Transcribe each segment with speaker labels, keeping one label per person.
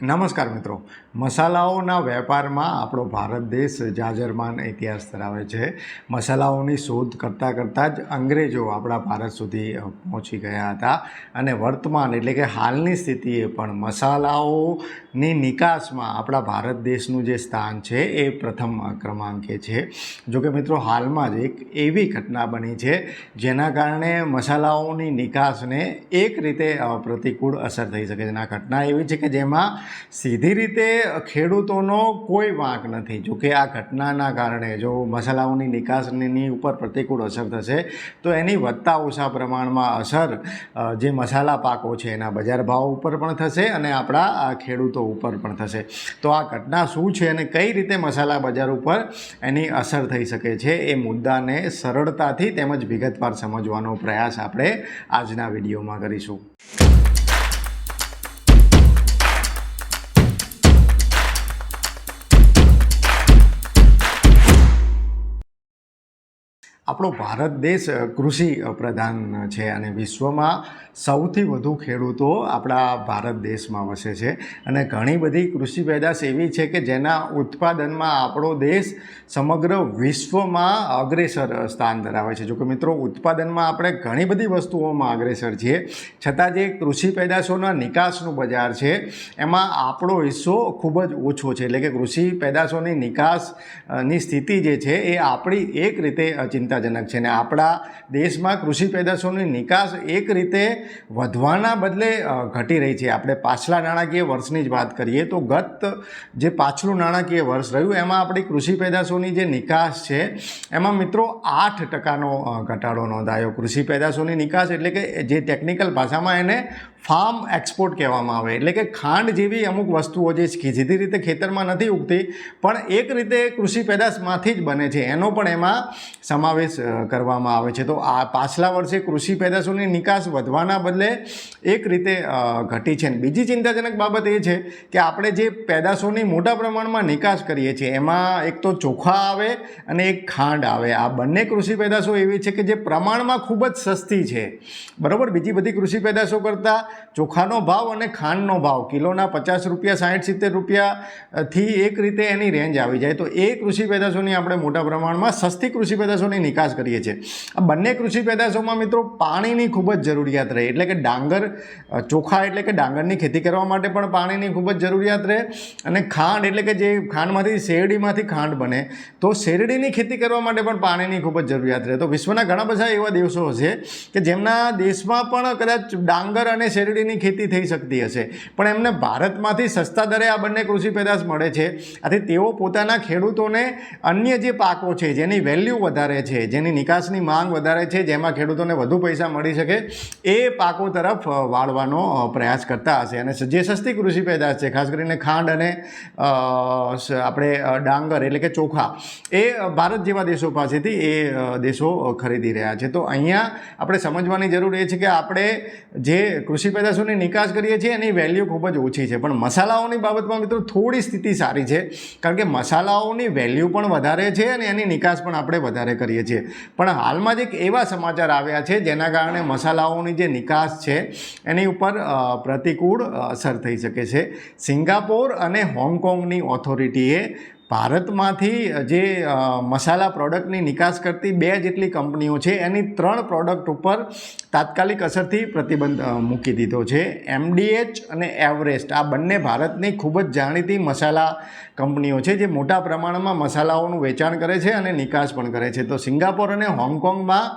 Speaker 1: નમસ્કાર મિત્રો. મસાલાઓના વેપારમાં આપણો ભારત દેશ જાજરમાન ઇતિહાસ ધરાવે છે. મસાલાઓની શોધ કરતાં કરતાં જ અંગ્રેજો આપણા ભારત સુધી પહોંચી ગયા હતા અને વર્તમાન એટલે કે હાલની સ્થિતિએ પણ મસાલાઓની નિકાસમાં આપણા ભારત દેશનું જે સ્થાન છે એ પ્રથમ ક્રમાંકે છે. જોકે મિત્રો, હાલમાં જ એક એવી ઘટના બની છે જેના કારણે મસાલાઓની નિકાસને એક રીતે પ્રતિકૂળ અસર થઈ શકે છે. આ ઘટના એવી છે કે જેમાં સીધી રીતે ખેડૂતોનો કોઈ વાંક નથી. જો કે આ ઘટનાના કારણે જો મસાલાઓની નિકાસની ઉપર પ્રતિકૂળ અસર થશે, તો એની વધતા ઓછા પ્રમાણમાં અસર જે મસાલા પાકો છે એના બજાર ભાવ ઉપર પણ થશે અને આપણા ખેડૂતો ઉપર પણ થશે. તો આ ઘટના શું છે અને કઈ રીતે મસાલા બજાર ઉપર એની અસર થઈ શકે છે એ મુદ્દાને સરળતાથી તેમજ વિગતવાર સમજવાનો પ્રયાસ આપણે આજના વિડીયોમાં કરીશું. આપણો ભારત દેશ કૃષિ પ્રધાન છે અને વિશ્વમાં સૌથી વધુ ખેડૂતો આપણા ભારત દેશમાં વસે છે. અને ઘણી બધી કૃષિ પેદાશ એવી છે કે જેના ઉત્પાદનમાં આપણો દેશ સમગ્ર વિશ્વમાં અગ્રેસર સ્થાન ધરાવે છે. જોકે મિત્રો ઉત્પાદનમાં આપણે ઘણી બધી વસ્તુઓમાં અગ્રેસર છીએ. છતાં જે કૃષિ પેદાશોના નિકાસનું બજાર છે એમાં આપણો હિસ્સો ખૂબ જ ઓછો છે. એટલે કે કૃષિ પેદાશોની નિકાસની સ્થિતિ જે છે એ આપણી એક રીતે અ, ચિંતાજનક છે. અને આપણા દેશમાં કૃષિ પેદાશોની નિકાસ એક રીતે વધવાના બદલે ઘટી રહી છે. આપણે પાછલા નાણાકીય વર્ષની જ વાત કરીએ તો ગત જે પાછલું નાણાકીય વર્ષ રહ્યું, એમાં આપણી કૃષિ પેદાશોની જે નિકાસ છે, એમાં મિત્રો આઠ ટકાનો ઘટાડો નોંધાયો. કૃષિ પેદાશોની નિકાસ એટલે કે જે ટેકનિકલ ભાષામાં એને ફાર્મ એક્સપોર્ટ કહેવામાં આવે. એટલે કે ખાંડ જેવી અમુક વસ્તુઓ જે સીધી રીતે ખેતરમાં નથી ઉગતી, પણ એક રીતે કૃષિ પેદાશમાંથી જ બને છે. એનો પણ એમાં સમાવેશ કરવામાં આવે છે. તો આ પાછલા વર્ષે કૃષિ પેદાશોની નિકાસ વધવાના બદલે એક રીતે ઘટી છે. બીજી ચિંતાજનક બાબત એ છે કે આપણે જે પેદાશોની મોટા પ્રમાણમાં નિકાસ કરીએ છીએ, એમાં એક તો ચોખા આવે અને એક ખાંડ આવે. આ બંને કૃષિ પેદાશો એવી છે કે જે પ્રમાણમાં ખૂબ જ સસ્તી છે. બરાબર? બીજી બધી કૃષિ પેદાશો કરતાં ચોખાનો ભાવ અને ખાંડનો ભાવ. કિલોના પચાસ રૂપિયા, સાઠ, સિત્તેર રૂપિયાથી એક રીતે એની રેન્જ આવી જાય. તો એ કૃષિ પેદાશોની આપણે મોટા પ્રમાણમાં સસ્તી કૃષિ પેદાશોની નિકાસ કરીએ છીએ. આ બંને કૃષિ પેદાશોમાં મિત્રો પાણીની ખૂબ જ જરૂરિયાત રહે. એટલે કે ડાંગર ચોખા એટલે કે ડાંગરની ખેતી કરવા માટે પણ પાણીની ખૂબ જ જરૂરિયાત રહે. અને ખાંડ એટલે કે જે ખાંડમાંથી, શેરડીમાંથી ખાંડ બને, તો શેરડીની ખેતી કરવા માટે પણ પાણીની ખૂબ જ જરૂરિયાત રહે. તો વિશ્વના ઘણા બધા એવા દેશો હશે કે જેમના દેશમાં પણ કદાચ ડાંગર અને શેરડીની ખેતી થઈ શકતી હશે. પણ એમને ભારતમાંથી સસ્તા દરે આ બંને કૃષિ પેદાશ મળે છે. આથી તેઓ પોતાના ખેડૂતોને અન્ય જે પાકો છે, જેની વેલ્યુ વધારે છે, જેની નિકાસની માંગ વધારે છે, જેમાં ખેડૂતોને વધુ પૈસા મળી શકે, એ પાકો તરફ વાળવાનો પ્રયાસ કરતા હશે. અને જે સસ્તી કૃષિ પેદાશ છે, ખાસ કરીને ખાંડ અને આપણે ડાંગર એટલે કે ચોખા, એ ભારત જેવા દેશો પાસેથી એ દેશો ખરીદી રહ્યા છે. તો અહીંયા આપણે સમજવાની જરૂર એ છે કે આપણે જે કૃષિ પેદાશોની નિકાસ કરીએ છીએ, એની વેલ્યુ ખૂબ જ ઓછી છે. પણ મસાલાઓની બાબતમાં મિત્રો થોડી સ્થિતિ સારી છે, કારણ કે મસાલાઓની વેલ્યુ પણ વધારે છે અને એની નિકાસ પણ આપણે વધારે કરીએ છીએ. પણ હાલમાં જ એક એવા સમાચાર આવ્યા છે, જેના કારણે મસાલાઓની જે નિકાસ છે, એની ઉપર પ્રતિકૂળ અસર થઈ શકે છે. સિંગાપોર અને હોંગકોંગની ઓથોરિટીએ ભારતમાંથી જે મસાલા પ્રોડક્ટની નિકાસ કરતી બે જેટલી કંપનીઓ છે, એની ત્રણ પ્રોડક્ટ ઉપર તાત્કાલિક અસરથી પ્રતિબંધ મૂકી દીધો છે. એમડીએચ અને એવરેસ્ટ આ બંને ભારતની ખૂબ જ જાણીતી મસાલા કંપનીઓ છે, જે મોટા પ્રમાણમાં મસાલાઓનું વેચાણ કરે છે અને નિકાસ પણ કરે છે. તો સિંગાપોર અને હોંગકોંગમાં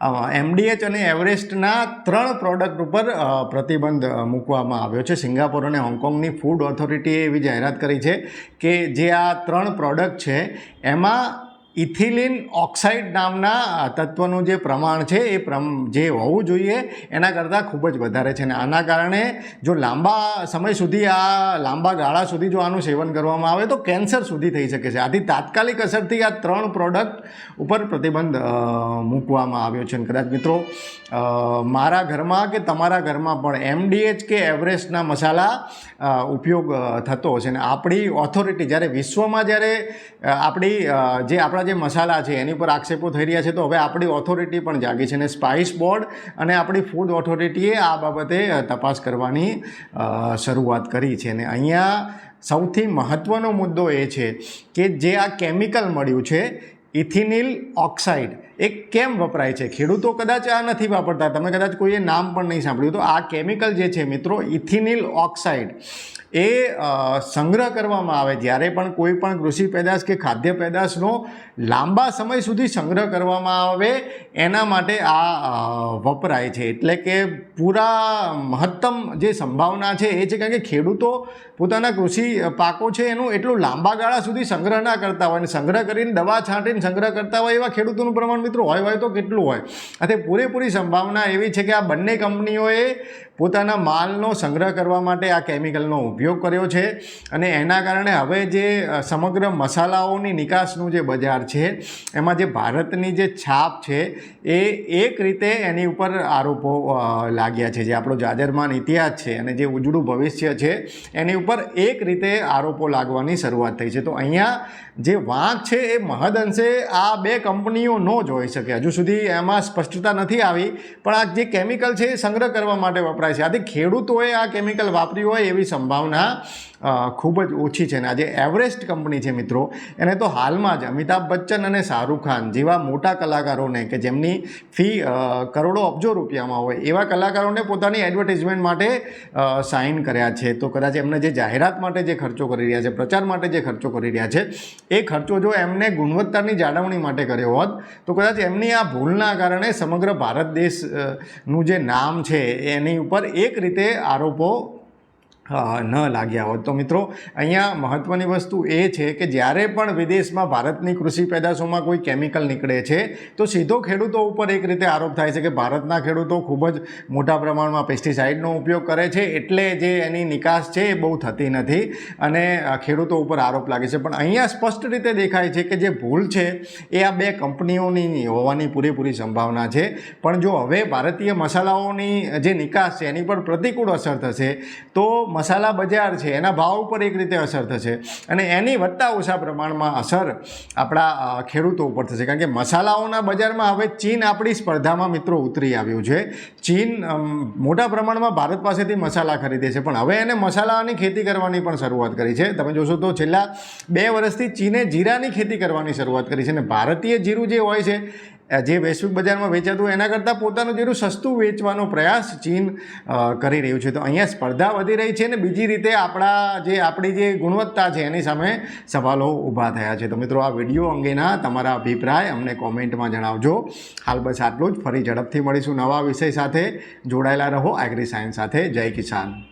Speaker 1: એમડીએચ અને એવરેસ્ટના ત્રણ પ્રોડક્ટ ઉપર પ્રતિબંધ મૂકવામાં આવ્યો છે. સિંગાપોર અને હોંગકોંગની ફૂડ ઓથોરિટીએ એવી જાહેરાત કરી છે કે જે આ ત્રણ પ્રોડક્ટ છે, એમાં ઇથિલિન ઓક્સાઇડ નામના તત્વનું જે પ્રમાણ છે, એ પ્રમ, જે હોવું જોઈએ, એના કરતાં ખૂબ જ વધારે છે. અને આના કારણે જો લાંબા સમય સુધી આ લાંબા ગાળા સુધી જો આનું સેવન કરવામાં આવે, તો કેન્સર સુધી થઈ શકે છે. આથી તાત્કાલિક અસરથી આ ત્રણ પ્રોડક્ટ ઉપર પ્રતિબંધ મૂકવામાં આવ્યો છે. અને કદાચ મિત્રો મારા ઘરમાં કે તમારા ઘરમાં પણ એમડીએચ કે એવરેસ્ટના મસાલા ઉપયોગ થતો હશે. અને આપણી ઓથોરિટી જ્યારે વિશ્વમાં જ્યારે આપણી જે આપણા જે મસાલા છે, એની પર આક્ષેપો થઈ રહ્યા છે, તો હવે આપણી ઓથોરિટી પણ જાગી છે અને સ્પાઇસ બોર્ડ અને આપણી ફૂડ ઓથોરિટીએ આ બાબતે તપાસ કરવાની શરૂઆત કરી છે. અને અહીંયા સૌથી મહત્ત્વનો મુદ્દો એ છે કે જે આ કેમિકલ મળ્યું છે ઇથિનિલ ઓક્સાઇડ. એ કેમ વપરાય છે? ખેડૂતો કદાચ આ નથી વાપરતા. તમે કદાચ કોઈએ નામ પણ નહીં સાંભળ્યું તો આ કેમિકલ જે છે મિત્રો, ઇથિનિલ ઓક્સાઇડ, એ સંગ્રહ કરવામાં આવે જ્યારે પણ કોઈ પણ કૃષિ પેદાશ કે ખાદ્ય પેદાશનો લાંબા સમય સુધી સંગ્રહ કરવામાં આવે, એના માટે આ વપરાય છે. એટલે કે પૂરા મહત્તમ જે સંભાવના છે એ છે કારણ કે ખેડૂતો પોતાના કૃષિ પાકો છે એનું એટલું લાંબા ગાળા સુધી સંગ્રહ ના કરતા હોય અને સંગ્રહ કરીને દવા છાંટીને સંગ્રહ કરતા હોય એવા ખેડૂતોનું પ્રમાણ મિત્રો હોય હોય તો કેટલું હોય. અને પૂરેપૂરી સંભાવના એવી છે કે આ બંને કંપનીઓએ પોતાના માલનો સંગ્રહ કરવા માટે આ કેમિકલનો ઉપયોગ કર્યો છે અને એના કારણે હવે જે સમગ્ર મસાલાઓની નિકાસનું જે બજાર છે, એમાં જે ભારતની જે છાપ છે, એ એક રીતે એની ઉપર આરોપો લાગ્યા છે. જે આપણો જાજરમાન ઇતિહાસ છે અને જે ઉજળું ભવિષ્ય છે, એની ઉપર એક રીતે આરોપો લાગવાની શરૂઆત થઈ છે. તો અહીંયા જે વાંક છે એ મહદઅંશે આ બે કંપનીઓ ન જ હોઈ શકે. હજુ સુધી એમાં સ્પષ્ટતા નથી આવી, પણ આ જે કેમિકલ છે એ સંગ્રહ કરવા માટે વપરાય છે. આથી ખેડૂતોએ આ કેમિકલ વાપર્યું હોય એવી સંભાવના ખૂબ જ ઓછી છે. અને આજે એવરેસ્ટ કંપની છે મિત્રો, એને તો હાલમાં જ અમિતાભ બચ્ચન અને શાહરૂખ ખાન જેવા મોટા કલાકારોને કે જેમની ફી કરોડો અબજો રૂપિયામાં હોય, એવા કલાકારોને પોતાની એડવર્ટિઝમેન્ટ માટે સાઇન કર્યા છે. તો કદાચ એમને જે જાહેરાત માટે જે ખર્ચો કરી રહ્યા છે, પ્રચાર માટે જે ખર્ચો કરી રહ્યા છે, એ ખર્ચો જો એમને ગુણવત્તાની જાળવણી માટે કર્યો હોત, તો કદાચ એમની આ ભૂલના કારણે સમગ્ર ભારત દેશનું જે નામ છે, એની ઉપર એક રીતે આરોપો ન લાગ્યા હોત. તો મિત્રો, અહીંયા મહત્ત્વની વસ્તુ એ છે કે જ્યારે પણ વિદેશમાં ભારતની કૃષિ પેદાશોમાં કોઈ કેમિકલ નીકળે છે, તો સીધો ખેડૂતો ઉપર એક રીતે આરોપ થાય છે કે ભારતના ખેડૂતો ખૂબ જ મોટા પ્રમાણમાં પેસ્ટિસાઇડનો ઉપયોગ કરે છે, એટલે જે એની નિકાસ છે એ બહુ થતી નથી અને ખેડૂતો ઉપર આરોપ લાગે છે. પણ અહીંયા સ્પષ્ટ રીતે દેખાય છે કે જે ભૂલ છે એ આ બે કંપનીઓની હોવાની પૂરેપૂરી સંભાવના છે. પણ જો હવે ભારતીય મસાલાઓની જે નિકાસ છે, એની પર પ્રતિકૂળ અસર થશે, તો મસાલા બજાર છે, એના ભાવ ઉપર એક રીતે અસર થશે. અને એની વધતા ઓછા પ્રમાણમાં અસર આપણા ખેડૂતો ઉપર થશે. કારણ કે મસાલાઓના બજારમાં હવે ચીન આપણી સ્પર્ધામાં મિત્રો ઉતરી આવ્યું છે. ચીન મોટા પ્રમાણમાં ભારત પાસેથી મસાલા ખરીદે છે. પણ હવે એને મસાલાની ખેતી કરવાની પણ શરૂઆત કરી છે. તમે જોશો તો છેલ્લા બે વર્ષથી ચીને જીરાની ખેતી કરવાની શરૂઆત કરી છે. અને ભારતીય જીરું જે હોય છે જે વૈશ્વિક બજારમાં વેચાતું એના કરતાં પોતાનું જેટલું સસ્તું વેચવાનો પ્રયાસ ચીન કરી રહ્યું છે. તો અહીંયા સ્પર્ધા વધી રહી છે અને બીજી રીતે આપણા જે, આપણી જે ગુણવત્તા છે એની સામે સવાલો ઊભા થયા છે. તો મિત્રો આ વીડિયો અંગેના તમારા અભિપ્રાય અમને કોમેન્ટમાં જણાવજો. હાલ બસ આટલું જ. ફરી ઝડપથી મળીશું નવા વિષય સાથે. જોડાયેલા રહો. એગ્રી સાયન્સ સાથે. જય કિસાન.